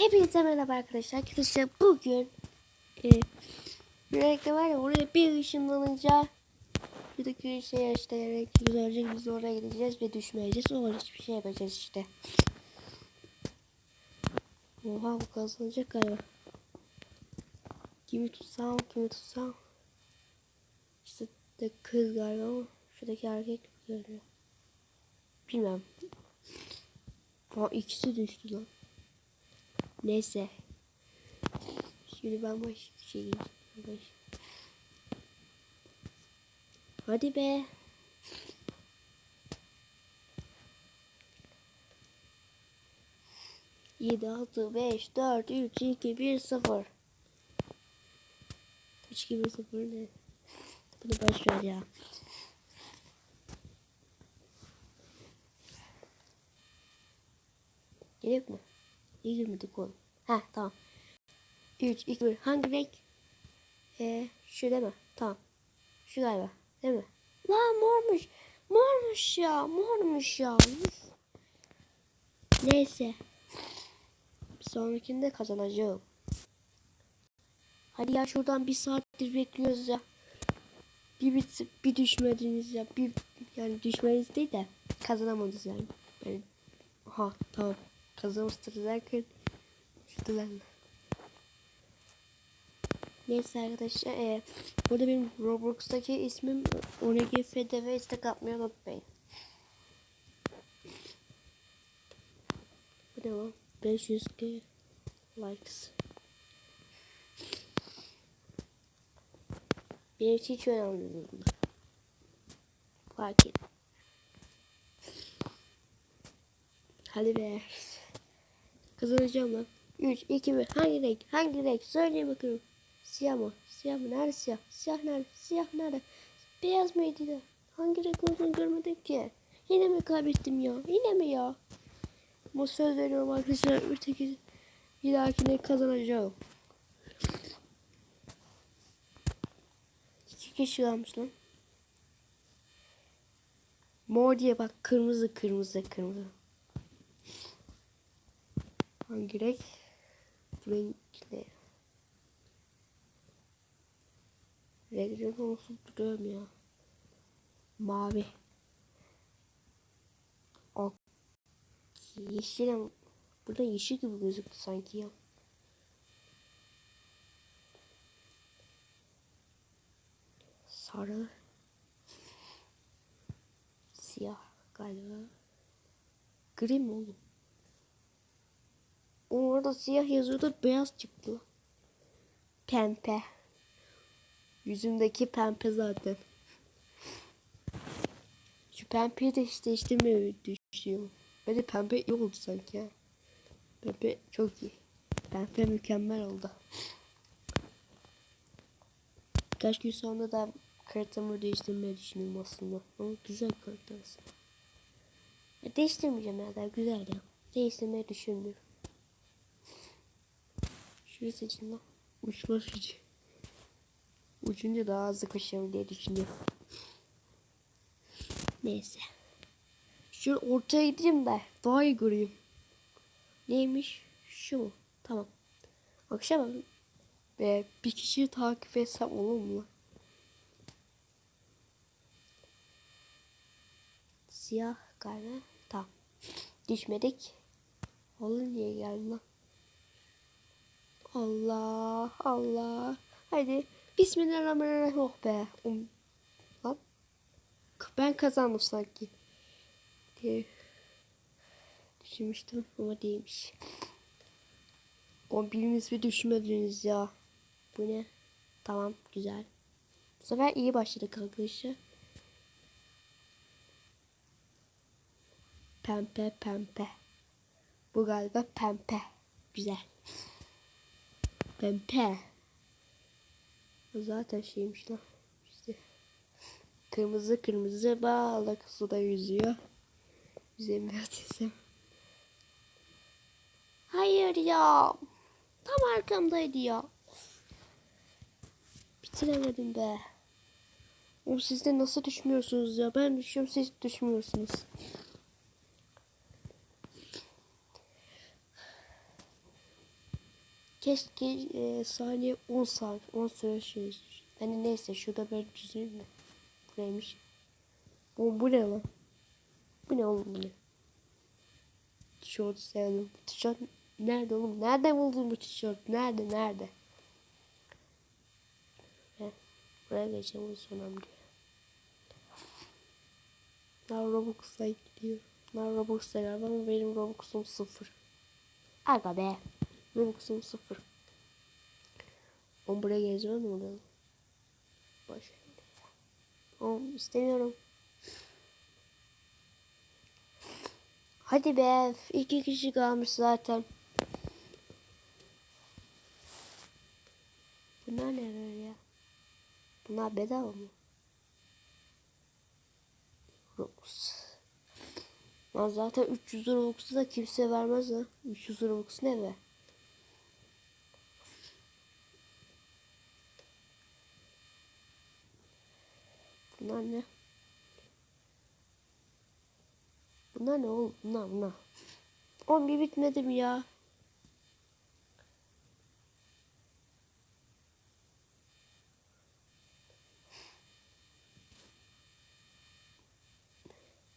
Hepinize merhaba arkadaşlar. Arkadaşlar bugün e, bir renkli var ya oraya bir ışınlanınca şuradaki şey renkli güzelce biz oraya gideceğiz ve düşmeyeceğiz. O hiçbir şey yapacağız işte. Oha bu kazanacak galiba. Kimi tutsam kimi tutsam. İşte de kız galiba ama şuradaki erkek görünüyor. Bilmem. Aa ikisi düştü lan. Neyse. Şimdi ben başka şey. Hadi be. Yedi, altı, beş, dört, üç, iki, bir, sıfır. Üç, iki, bir, sıfır ne? Bunu ver ya. Gerek mi? İyi girmedik oğlum. Ha tamam. 3, 2, 1. Hangi renk? Ee, şu değil mi? Tamam. Şu galiba. Değil mi? Lan mormuş. Mormuş ya. Mormuş ya. Neyse. Bir sonrakinde kazanacağım. Hadi ya şuradan bir saattir bekliyoruz ya. Bir bit bir düşmediniz ya. Bir yani düşmeniz değil de kazanamadınız yani. yani ha tamam. Kazanmıştır derken şurada ben. Neyse arkadaşlar e, burada benim Roblox'taki ismim ONGF'de ve istek atmayı unutmayın. Bu ne lan? 500 k likes. Benim için hiç önemli değil bunlar. Fark et. Hadi be. Kazanacağım lan. 3, 2, 1. Hangi renk? Hangi renk? Söyleyin bakalım. Siyah mı? Siyah mı? Nerede siyah? Siyah nerede? Siyah nerede? Beyaz mıydı da? Hangi renk olduğunu görmedim ki. Yine mi kaybettim ya? Yine mi ya? Bu söz veriyorum arkadaşlar. Öteki bir dahakine kazanacağım. İki kişi kalmış lan. Mor diye bak kırmızı kırmızı kırmızı. Hangi renk? Bu renk? Renkleri olsun duruyorum ya. Mavi. Ok. Yeşil ama burada yeşil gibi gözüktü sanki ya. Sarı. Siyah galiba. Gri mi oğlum? Orada siyah yazıyordu beyaz çıktı. Pembe. Yüzümdeki pembe zaten. Şu pembeyi de işte değiştirmeyi düşünüyorum. Bence pembe iyi oldu sanki ya. Pembe çok iyi. Pembe mükemmel oldu. Birkaç gün sonra da karitamı değiştirmeyi düşünüyorum aslında. Ama güzel karita aslında. Değiştirmeyeceğim ya da güzel ya. Değiştirmeyi düşünmüyorum. Şurayı seçin lan. Uçma uçucu. Uçunca daha hızlı koşarım diye düşünüyorum. Neyse. Şöyle ortaya gideyim de daha iyi göreyim. Neymiş? Şu mu? Tamam. Akşam ve bir kişiyi takip etsem olur mu? Siyah galiba. Tamam. Düşmedik. Oğlum niye geldi lan? Allah Allah. Hadi. Bismillahirrahmanirrahim. Oh be. Um. Lan. Ben kazandım sanki. Diye düşünmüştüm ama değilmiş. O biriniz bir düşmediniz ya. Bu ne? Tamam güzel. Bu sefer iyi başladık arkadaşlar. Pembe pembe. Bu galiba pembe. Güzel. Pembe. Bu zaten şeymiş lan. İşte. Kırmızı kırmızı balık suda yüzüyor. Yüzemiyor desem. Hayır ya. Tam arkamdaydı ya. Bitiremedim be. O siz de nasıl düşmüyorsunuz ya? Ben düşüyorum siz düşmüyorsunuz. Keşke e, saniye 10 saat 10 süre şey. Hani neyse şurada böyle çizeyim mi? Buraymış. Bu, bu ne lan? Bu ne oğlum bu ne? Tişört sevdim. Tişört nerede oğlum? Nereden buldun bu tişört? Nerede? Nerede? Heh, buraya o sonra diyor. Bunlar Robux'a gidiyor. Bunlar Robux'a galiba ama benim Robux'um sıfır. Aga be. Robux'um sıfır. On buraya geleceğim mi orada? Boş. Oğlum istemiyorum. Hadi be. iki kişi kalmış zaten. Bunlar ne böyle ya? Bunlar bedava mı? Robux. Lan zaten 300 Robux'u da kimse vermez ha. 300 Robux ne be? Bunlar ne? Bunlar ne oğlum? Bunlar bunlar. Oğlum bir bitmedi mi ya?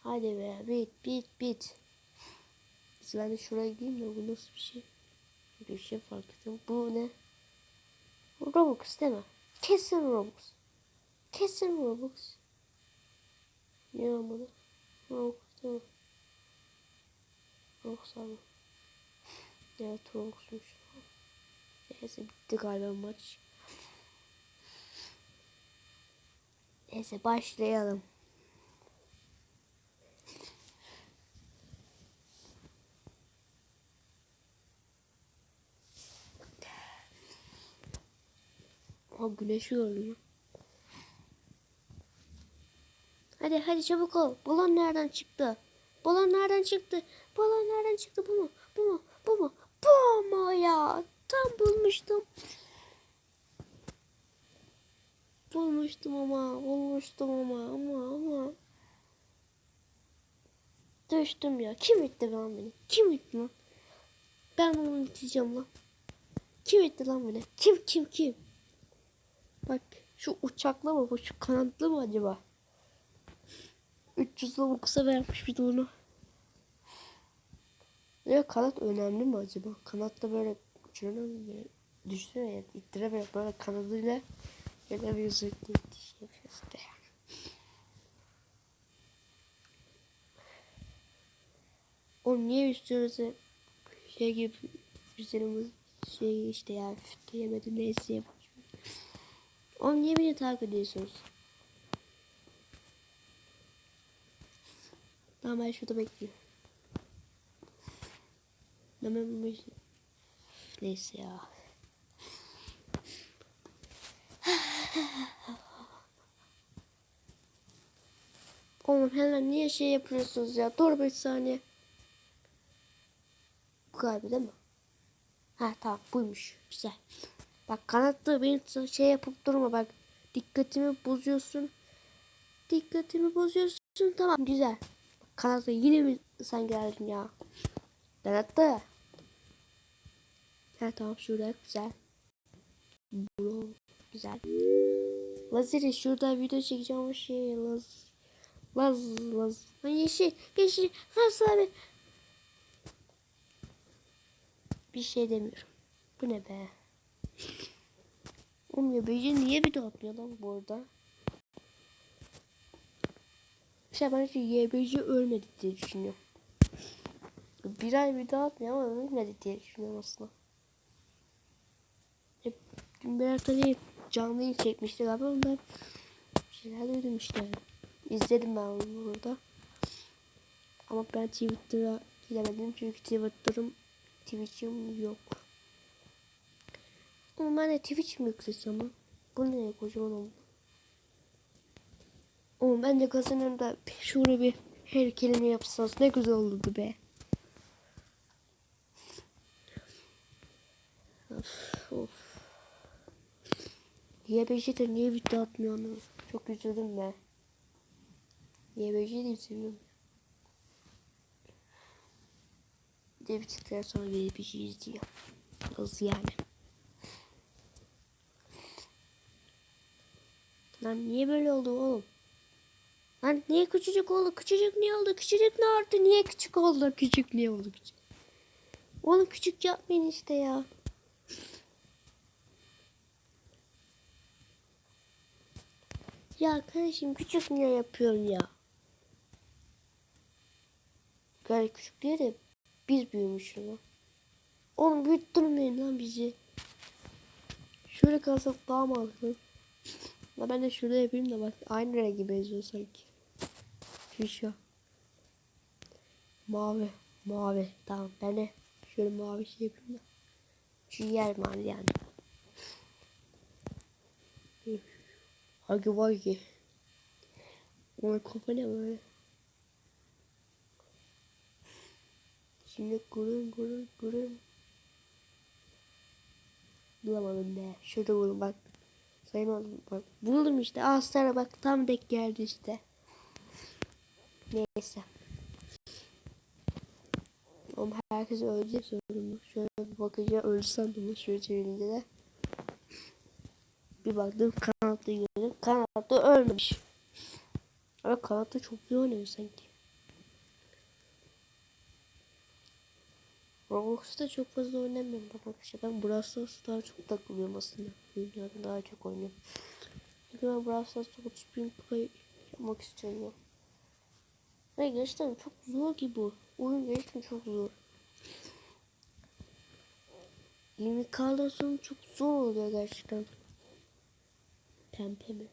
Hadi be bit bit bit. Ben de şuraya gideyim de bu nasıl bir şey? Bir şey fark ettim. Bu ne? Bu Robux değil mi? Kesin Robux. Kesin Robux. Ne olmadı? Robux değil mi? Robux abi. Evet Robux'muş. Neyse bitti galiba maç. Neyse başlayalım. Ha güneş görünüyor. Hadi hadi çabuk ol. Balon nereden çıktı? Balon nereden çıktı? Balon nereden çıktı? Bu mu? Bu mu? Bu mu? Bu mu ya? Tam bulmuştum. Bulmuştum ama. Bulmuştum ama. Ama ama. Düştüm ya. Kim itti lan beni? Kim itti lan? Ben onu iteceğim lan. Kim itti lan beni? Kim kim kim? Bak şu uçaklı mı bu şu kanatlı mı acaba? 300 kısa vermiş bir de onu. Ya kanat önemli mi acaba? Kanatla böyle uçurana? Düşünsene ya ittire böyle, böyle kanadıyla böyle bir zırhlı itiş da yani. Oğlum niye üstünüze şey gibi üzerimiz şey işte ya diyemedim neyse yapayım. Oğlum niye beni takip ediyorsunuz? Tamam ben şurada bekliyorum. Neyse ya. Oğlum hemen niye şey yapıyorsunuz ya? Dur bir saniye. Bu galiba değil mi? Ha tamam buymuş. Güzel. Bak kanatlı beni şey yapıp durma bak. Dikkatimi bozuyorsun. Dikkatimi bozuyorsun. Tamam güzel. Kanatlı yine mi sen geldin ya? Kanatlı. Ha tamam şurada güzel. Bro güzel. Lazeri şurada video çekeceğim o şey Laz. Laz Laz. Ha, yeşil yeşil. Laz abi. Bir şey demiyorum. Bu ne be? Ya böceği niye bir de atmıyor lan bu arada? İşte bence YBC ölmedi diye düşünüyorum. Bir ay bir daha atmıyor ama ölmedi diye düşünüyorum aslında. Hep Berat Ali canlı yayın çekmişti galiba ondan şeyler duydum işte. İzledim ben onu burada. Ama ben Twitter'a giremedim çünkü Twitter'ım Twitch'im yok. Ama ben de Twitch mi yüklesem? Bu ne kocaman oldu. Oğlum ben de kazanırım da şöyle bir heykelini yapsanız ne güzel olurdu be. Of of. Niye Beşiktaş niye video atmıyor onu? Çok üzüldüm be. Niye Beşiktaş'ı seviyorum? Bir de bittikten sonra gelip bir şey izliyor. Nasıl yani? Lan niye böyle oldu oğlum? Lan niye küçücük oldu? Küçücük niye oldu? Küçücük ne oldu? Niye küçük oldu? Küçük niye oldu? Küçük. Oğlum küçük yapmayın işte ya. Ya kardeşim küçük niye yapıyorsun ya? Gayet küçük diye de biz büyümüşüz lan. Oğlum büyüttürmeyin lan bizi. Şöyle kalsak daha mantıklı. Ben de şurada yapayım da bak aynı rengi benziyor sanki. Şu. Mavi. Mavi. Tamam ben de şöyle mavi şey yapayım da. Yer mavi yani. Hagi vagi. Onun kafa ne böyle? Şimdi gurur gurur gurur. Bulamadım be. Şurada buldum bak. Sayamadım bak. Buldum işte. Aslara bak tam denk geldi işte. Neyse. Oğlum herkes ölecek sorun Şöyle bir öldü sandım da şöyle çevirince de. Bir baktım kanatlı gördüm. Kanatlı ölmemiş. Ama kanatlı çok iyi oynuyor sanki. Roblox'ta çok fazla oynamıyorum ben arkadaşlar. Ben Brawl Stars'ta daha çok takılıyorum aslında. Dünyada daha çok oynuyorum. Çünkü ben Brawl Stars'ta 30 bin kupayı yapmak istiyorum. Ve gerçekten çok zor ki bu. Oyun gerçekten çok zor. 20k'dan sonra çok zor oluyor gerçekten. Pempe mi?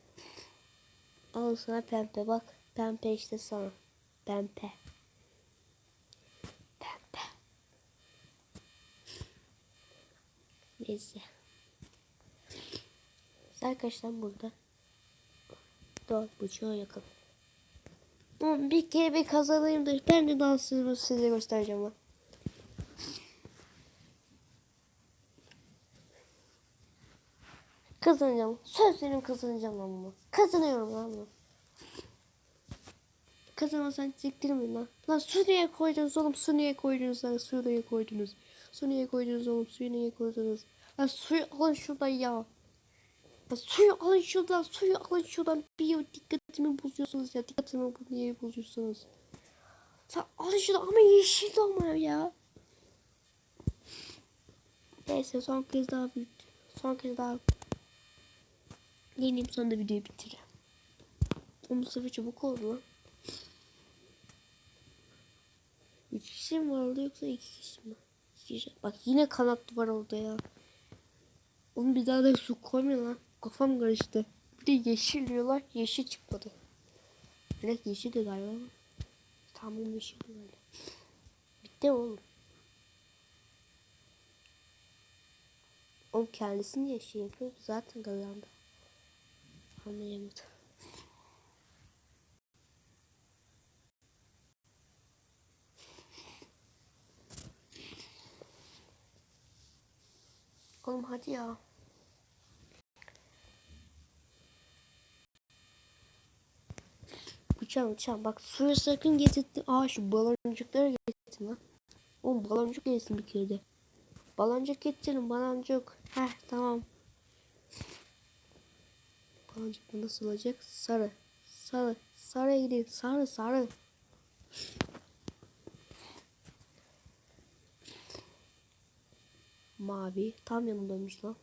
Al sana pempe bak. Pempe işte sana. Pempe. Pempe. Neyse. Arkadaşlar burada. Dört buçuğa yakın. Oğlum bir kere bir kazanayım da ben de dansımı size göstereceğim bak. Kazanacağım. Söz veriyorum kazanacağım lan bunu. Kazanıyorum lan bunu. Kazanırsan siktirmeyin lan. Lan su niye koydunuz oğlum? Su niye koydunuz lan? Su niye koydunuz? Su niye koydunuz oğlum? Suyu niye koydunuz? Lan suyu alın şuradan ya. Ya suyu alın şuradan. Suyu alın şuradan. Bir dikkatimi bozuyorsunuz ya. Dikkatimi bu niye bozuyorsunuz? Sen alın şuradan ama yeşil de ama ya. Neyse son kez daha büyük. Son kez daha Yeneyim sonra da videoyu bitireyim. O Mustafa çabuk oldu lan. Üç kişi mi vardı yoksa iki kişi mi? İki kişi. Bak yine kanatlı var orada ya. Oğlum bir daha da su koymuyor lan. Kafam karıştı. Bir de yeşil diyorlar. Yeşil çıkmadı. Direkt yeşil de galiba ama. Tamam yeşil galiba. Bitti oğlum. Oğlum kendisini yeşil yapıyor. Zaten kazandı. Anlayamadım. Oğlum hadi ya. Uçan uçan bak suyu sakın getirtin. Aa şu baloncukları getirtin lan. Oğlum baloncuk gelsin bir kere de. Baloncuk getirin baloncuk. Heh tamam. Baloncuk bu nasıl olacak? Sarı. Sarı. Sarı gidiyor. Sarı sarı. Mavi. Tam yanındaymış lan.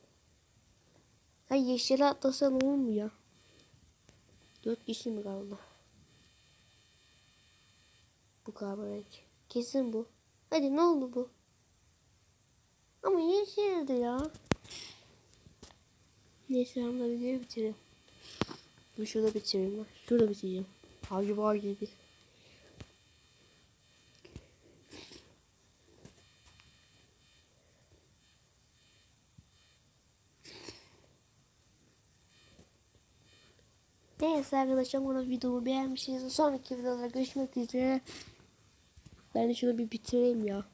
Sen yeşile atlasan olur mu ya? Dört kişi mi kaldı? Renk. Kesin bu. Hadi ne oldu bu? Ama yeşildi ya. Neyse ben de videoyu bitireyim. Bu şurada bitireyim ben. Şurada bitireceğim. Hagi var gibi. Neyse arkadaşlar bunu videomu beğenmişsiniz. Sonraki videoda görüşmek üzere. Ben de şunu bir bitireyim ya.